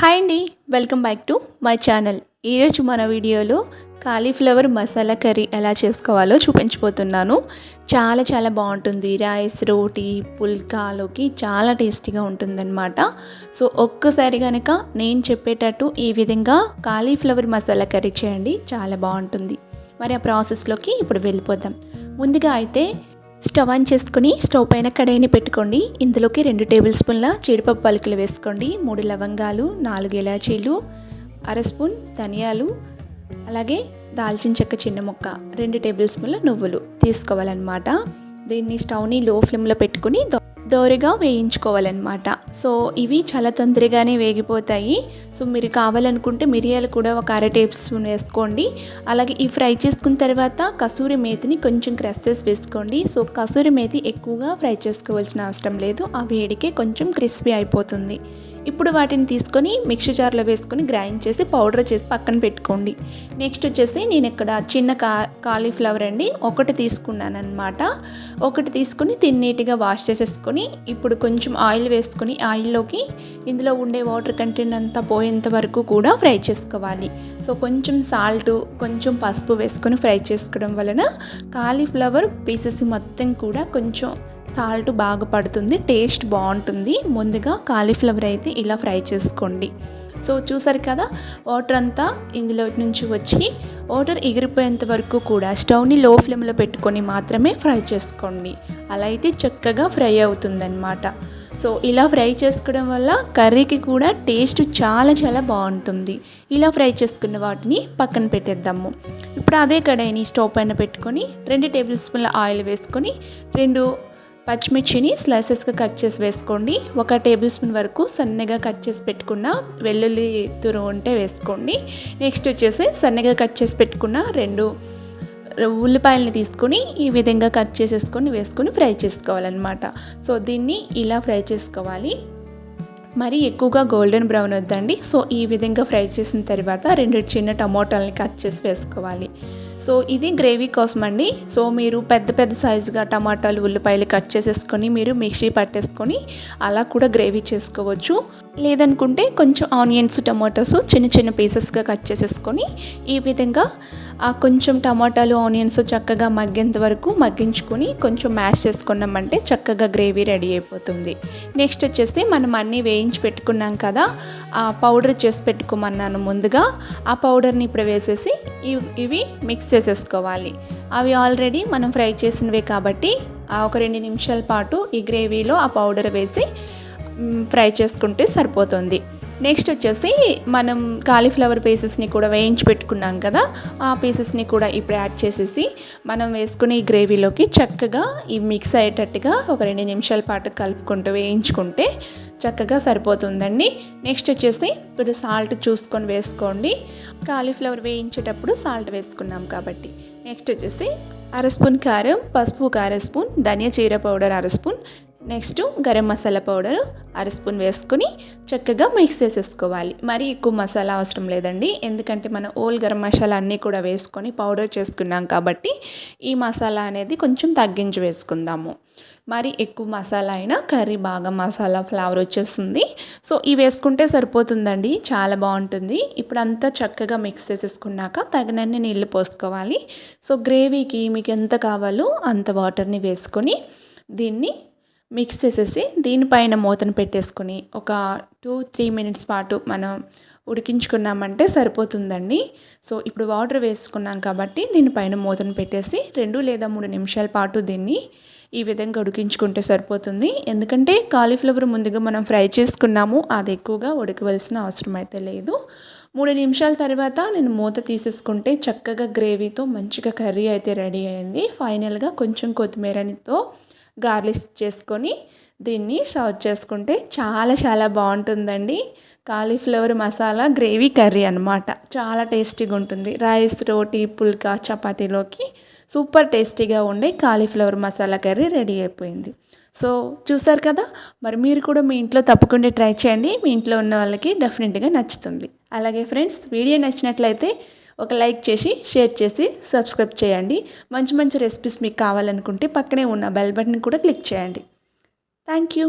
Hi అండి welcome back to my channel. ఈరోజు మన వీడియోలో కాలీఫ్లవర్ మసాలా కర్రీ ఎలా చేసుకోవాలో చూపించబోతున్నాను. చాలా చాలా బాగుంటుంది. రైస్ రోటీ పుల్కాలోకి చాలా టేస్టీగా ఉంటుందన్నమాట. సో ఒక్కసారి కనుక నేను చెప్పేటట్టు ఈ విధంగా కాలీఫ్లవర్ మసాలా కర్రీ చేయండి చాలా బాగుంటుంది. మరి ఆ ప్రాసెస్లోకి ఇప్పుడు వెళ్ళిపోదాం. ముందుగా అయితే స్టవ్ ఆన్ చేసుకుని స్టవ్ పైన కడాయిని పెట్టుకోండి. ఇందులోకి రెండు టేబుల్ స్పూన్ల జీడిపప్పు పలుకులు వేసుకోండి. మూడు లవంగాలు నాలుగు ఇలాచీలు అర స్పూన్ ధనియాలు అలాగే దాల్చిన చెక్క చిన్న ముక్క రెండు టేబుల్ స్పూన్ల నువ్వులు తీసుకోవాలన్నమాట. దీన్ని స్టవ్ని లో ఫ్లేమ్లో పెట్టుకుని దోరగా వేయించుకోవాలన్నమాట. సో ఇవి చాలా తొందరగానే వేగిపోతాయి. సో మీరు కావాలనుకుంటే మిరియాలు కూడా ఒక అర టేబుల్ స్పూన్ వేసుకోండి. అలాగే ఈ ఫ్రై చేసుకున్న తర్వాత కసూరి మేతిని కొంచెం క్రెస్సెస్ వేసుకోండి. సో కసూరి మేతి ఎక్కువగా ఫ్రై చేసుకోవాల్సిన అవసరం లేదు. ఆ వేడికే కొంచెం క్రిస్పీ అయిపోతుంది. ఇప్పుడు వాటిని తీసుకొని మిక్సీ జార్లో వేసుకొని గ్రైండ్ చేసి పౌడర్ చేసి పక్కన పెట్టుకోండి. నెక్స్ట్ వచ్చేసి నేను ఇక్కడ చిన్న కా కాలీఫ్లవర్ అండి ఒకటి తీసుకున్నాను అనమాట ఒకటి తీసుకుని తిన్నీటిగా వాష్ చేసేసుకొని ఇప్పుడు కొంచెం ఆయిల్ వేసుకొని ఆయిల్లోకి ఇందులో ఉండే వాటర్ కంటెంట్ అంతా పోయేంత వరకు కూడా ఫ్రై చేసుకోవాలి. సో కొంచెం సాల్ట్ కొంచెం పసుపు వేసుకొని ఫ్రై చేసుకోవడం వలన కాలీఫ్లవర్ పీసెస్ మొత్తం కూడా కొంచెం సాల్ట్ బాగా పడుతుంది టేస్ట్ బాగుంటుంది. ముందుగా కాలీఫ్లవర్ అయితే ఇలా ఫ్రై చేసుకోండి. సో చూసారు కదా వాటర్ అంతా ఇందులో నుంచి వచ్చి వాటర్ ఎగిరిపోయేంత వరకు కూడా స్టవ్ని లో ఫ్లేమ్లో పెట్టుకొని మాత్రమే ఫ్రై చేసుకోండి. అలా అయితే చక్కగా ఫ్రై అవుతుందన్నమాట. సో ఇలా ఫ్రై చేసుకోవడం వల్ల కర్రీకి కూడా టేస్ట్ చాలా చాలా బాగుంటుంది. ఇలా ఫ్రై చేసుకున్న వాటిని పక్కన పెట్టేద్దాము. ఇప్పుడు అదే కడాయిని స్టవ్ పైన పెట్టుకొని రెండు టేబుల్ స్పూన్ల ఆయిల్ వేసుకొని రెండు పచ్చిమిర్చిని స్లైసెస్గా కట్ చేసి వేసుకోండి. ఒక టేబుల్ స్పూన్ వరకు సన్నగా కట్ చేసి పెట్టుకున్న వెల్లుల్లి తురు ఉంటే వేసుకోండి. నెక్స్ట్ వచ్చేసి సన్నగా కట్ చేసి పెట్టుకున్న రెండు ఉల్లిపాయలని తీసుకొని ఈ విధంగా కట్ చేసేసుకొని వేసుకొని ఫ్రై చేసుకోవాలన్నమాట. సో దీన్ని ఇలా ఫ్రై చేసుకోవాలి. మరి ఎక్కువగా గోల్డెన్ బ్రౌన్ వద్దండి. సో ఈ విధంగా ఫ్రై చేసిన తర్వాత రెండు చిన్న టమోటాలని కట్ చేసి వేసుకోవాలి. సో ఇది గ్రేవీ కోసం అండి. సో మీరు పెద్ద పెద్ద సైజుగా టమాటాలు ఉల్లిపాయలు కట్ చేసేసుకొని మీరు మిక్సీ పట్టేసుకొని అలా కూడా గ్రేవీ చేసుకోవచ్చు. లేదనుకుంటే కొంచెం ఆనియన్స్ టమాటోస్ చిన్న చిన్న పీసెస్గా కట్ చేసేసుకొని ఈ విధంగా ఆ కొంచెం టమాటాలు ఆనియన్స్ చక్కగా మగ్గేంత వరకు మగ్గించుకొని కొంచెం మ్యాష్ చేసుకున్నామంటే చక్కగా గ్రేవీ రెడీ అయిపోతుంది. నెక్స్ట్ వచ్చేసి మనం అన్నీ వేయించి పెట్టుకున్నాం కదా ఆ పౌడర్ చేసి పెట్టుకోమన్నాను ముందుగా. ఆ పౌడర్ని ఇప్పుడు వేసేసి ఇవి మిక్స్ చేసేసుకోవాలి. అవి ఆల్రెడీ మనం ఫ్రై చేసినవే కాబట్టి ఒక రెండు నిమిషాల పాటు ఈ గ్రేవీలో ఆ పౌడర్ వేసి ఫ్రై చేసుకుంటే సరిపోతుంది. నెక్స్ట్ వచ్చేసి మనం కాలీఫ్లవర్ పీసెస్ని కూడా వేయించి పెట్టుకున్నాం కదా ఆ పీసెస్ని కూడా ఇప్పుడు యాడ్ చేసేసి మనం వేసుకునే ఈ గ్రేవీలోకి చక్కగా ఈ మిక్స్ అయ్యేటట్టుగా ఒక రెండు నిమిషాల పాటు కలుపుకుంటూ వేయించుకుంటే చక్కగా సరిపోతుందండి. నెక్స్ట్ వచ్చేసి ఇప్పుడు సాల్ట్ చూసుకొని వేసుకోండి. కాలీఫ్లవర్ వేయించేటప్పుడు సాల్ట్ వేసుకున్నాం కాబట్టి. నెక్స్ట్ వచ్చేసి అర స్పూన్ కారం పసుపు కార స్పూన్ ధనియా చీర పౌడర్ అర spoon next garam masala powder అర స్పూన్ వేసుకొని చక్కగా మిక్స్ చేసేసుకోవాలి. మరి ఎక్కువ మసాలా అవసరం లేదండి. ఎందుకంటే మనం ఓల్ గరం మసాలా అన్నీ కూడా వేసుకొని పౌడర్ చేసుకున్నాం కాబట్టి ఈ మసాలా అనేది కొంచెం తగ్గించి వేసుకుందాము. మరి ఎక్కువ మసాలా అయినా కర్రీ బాగా మసాలా ఫ్లేవర్ వచ్చేస్తుంది. సో ఇవి వేసుకుంటే సరిపోతుందండి. చాలా బాగుంటుంది. ఇప్పుడు అంతా చక్కగా మిక్స్ చేసేసుకున్నాక తగినన్ని నీళ్ళు పోసుకోవాలి. సో గ్రేవీకి మీకు ఎంత కావాలో అంత వాటర్ని వేసుకొని దీన్ని మిక్స్ చేసేసి దీనిపైన మూతను పెట్టేసుకుని ఒక టూ త్రీ మినిట్స్ పాటు మనం ఉడికించుకున్నామంటే సరిపోతుందండి. సో ఇప్పుడు వాటర్ వేసుకున్నాం కాబట్టి దీనిపైన మూతను పెట్టేసి రెండు లేదా మూడు నిమిషాల పాటు దీన్ని ఈ విధంగా ఉడికించుకుంటే సరిపోతుంది. ఎందుకంటే కాలీఫ్లవర్ ముందుగా మనం ఫ్రై చేసుకున్నాము అది ఎక్కువగా ఉడకవలసిన అవసరం అయితే లేదు. మూడు నిమిషాల తర్వాత నేను మూత తీసేసుకుంటే చక్కగా గ్రేవీతో మంచిగా కర్రీ అయితే రెడీ అయింది. ఫైనల్గా కొంచెం కొత్తిమీరనితో గార్లిష్ చేసుకొని దీన్ని సర్వ్ చేసుకుంటే చాలా చాలా బాగుంటుందండి. కాలీఫ్లవర్ మసాలా గ్రేవీ కర్రీ అనమాట చాలా టేస్టీగా ఉంటుంది. రైస్ రోటీ పుల్కా చపాతీలోకి సూపర్ టేస్టీగా ఉండే కాలీఫ్లవర్ మసాలా కర్రీ రెడీ అయిపోయింది. సో చూసారు కదా? మరి మీరు కూడా మీ ఇంట్లో తప్పకుండా ట్రై చేయండి. మీ ఇంట్లో ఉన్న వాళ్ళకి డెఫినెట్గా నచ్చుతుంది. అలాగే ఫ్రెండ్స్ వీడియో నచ్చినట్లయితే ఒక లైక్ చేసి షేర్ చేసి సబ్స్క్రైబ్ చేయండి. మంచి మంచి రెసిపీస్ మీకు కావాలనుకుంటే పక్కనే ఉన్న బెల్ బటన్ కూడా క్లిక్ చేయండి. Thank you